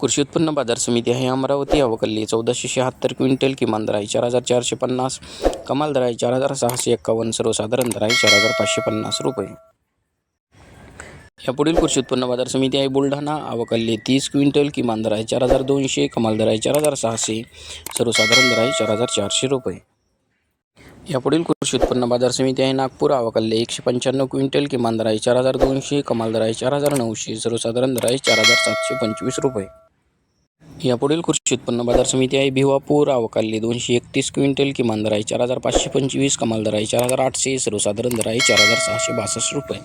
कृषी उत्पन्न बाजार समिती आहे. अमरावती अवकल्ली चौदाशे शहात्तर क्विंटल किमान दराई चार हजार चारशे पन्नास कमाल दर आहे. चार हजार सहाशे एक्कावन्न सर्वसाधारण दराई चार हजार पाचशे पन्नास रुपये. यापुढील कृषी उत्पन्न बाजार समिती आहे. बुलढाणा अवकल्ली तीस क्विंटल किमान दर आहे. चार हजार दोनशे कमाल दराई चार हजार सहाशे सर्वसाधारण दर आहे. चार हजार चारशे रुपये. यापुढील कृषी उत्पन्न बाजार समिती आहे. नागपूर अवकल्ले एकशे पंच्याण्णव क्विंटल किमान दराई चार हजार दोनशे कमाल दराई चार हजार नऊशे सर्वसाधारण दर आहे. चार हजार सातशे पंचवीस रुपये. यापुढील कृषी उत्पन्न बाजार समिती आहे. भिवापूर अवकाली दोनशे एकतीस क्विंटल किमान दर आहे चार हजार पाचशे पंचवीस कमाल दर आहे चार हजार आठशे सर्वसाधारण दर आहे चार हजार सहाशे बासष्ट रुपये.